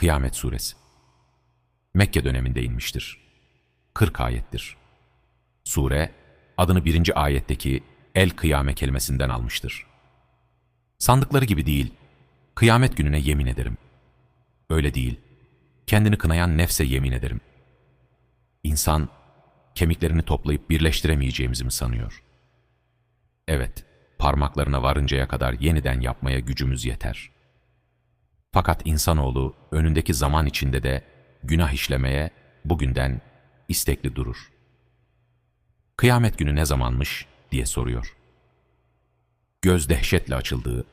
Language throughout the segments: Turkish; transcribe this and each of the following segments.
Kıyamet Suresi Mekke döneminde inmiştir. 40 ayettir. Sure, adını birinci ayetteki El Kıyame kelimesinden almıştır. Sandıkları gibi değil, kıyamet gününe yemin ederim. Öyle değil, kendini kınayan nefse yemin ederim. İnsan, kemiklerini toplayıp birleştiremeyeceğimizi mi sanıyor? Evet, parmaklarına varıncaya kadar yeniden yapmaya gücümüz yeter. Fakat insanoğlu önündeki zaman içinde de günah işlemeye bugünden istekli durur. Kıyamet günü ne zamanmış diye soruyor. Göz dehşetle açıldığı,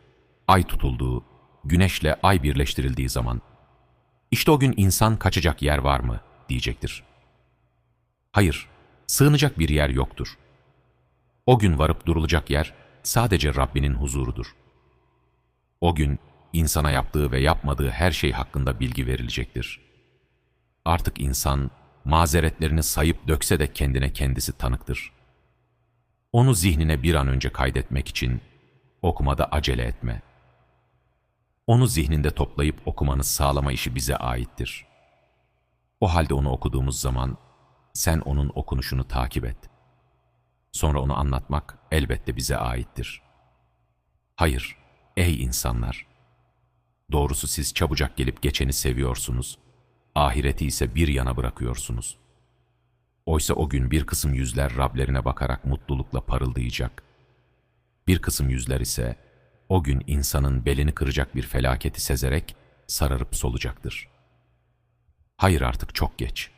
ay tutulduğu, güneşle ay birleştirildiği zaman, işte o gün insan kaçacak yer var mı diyecektir. Hayır, sığınacak bir yer yoktur. O gün varıp durulacak yer sadece Rabbinin huzurudur. O gün insana yaptığı ve yapmadığı her şey hakkında bilgi verilecektir. Artık insan mazeretlerini sayıp dökse de kendine kendisi tanıktır. Onu zihnine bir an önce kaydetmek için okumada acele etme. Onu zihninde toplayıp okumanı sağlama işi bize aittir. O halde onu okuduğumuz zaman sen onun okunuşunu takip et. Sonra onu anlatmak elbette bize aittir. Hayır, ey insanlar! Doğrusu siz çabucak gelip geçeni seviyorsunuz, ahireti ise bir yana bırakıyorsunuz. Oysa o gün bir kısım yüzler Rablerine bakarak mutlulukla parıldayacak. Bir kısım yüzler ise o gün insanın belini kıracak bir felaketi sezerek sararıp solacaktır. Hayır artık çok geç.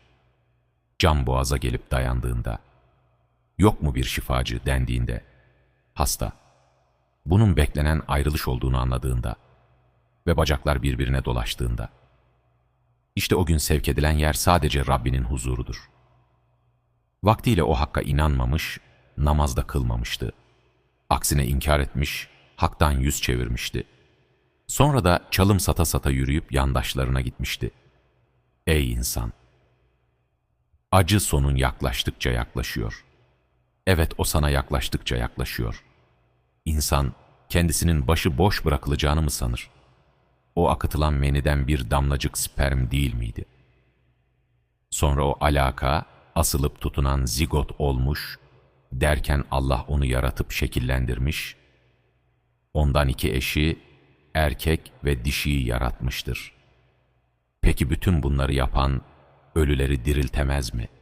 Can boğaza gelip dayandığında, yok mu bir şifacı dendiğinde, hasta, bunun beklenen ayrılış olduğunu anladığında ve bacaklar birbirine dolaştığında, işte o gün sevk edilen yer sadece Rabbinin huzurudur. Vaktiyle o hakka inanmamış, namazda kılmamıştı. Aksine inkar etmiş, haktan yüz çevirmişti. Sonra da çalım sata sata yürüyüp yandaşlarına gitmişti. Ey insan! Acı sonun yaklaştıkça yaklaşıyor. Evet o sana yaklaştıkça yaklaşıyor. İnsan kendisinin başı boş bırakılacağını mı sanır? O akıtılan meniden bir damlacık sperm değil miydi? Sonra o alaka asılıp tutunan zigot olmuş, derken Allah onu yaratıp şekillendirmiş, ondan iki eşi, erkek ve dişiyi yaratmıştır. Peki bütün bunları yapan ölüleri diriltemez mi?''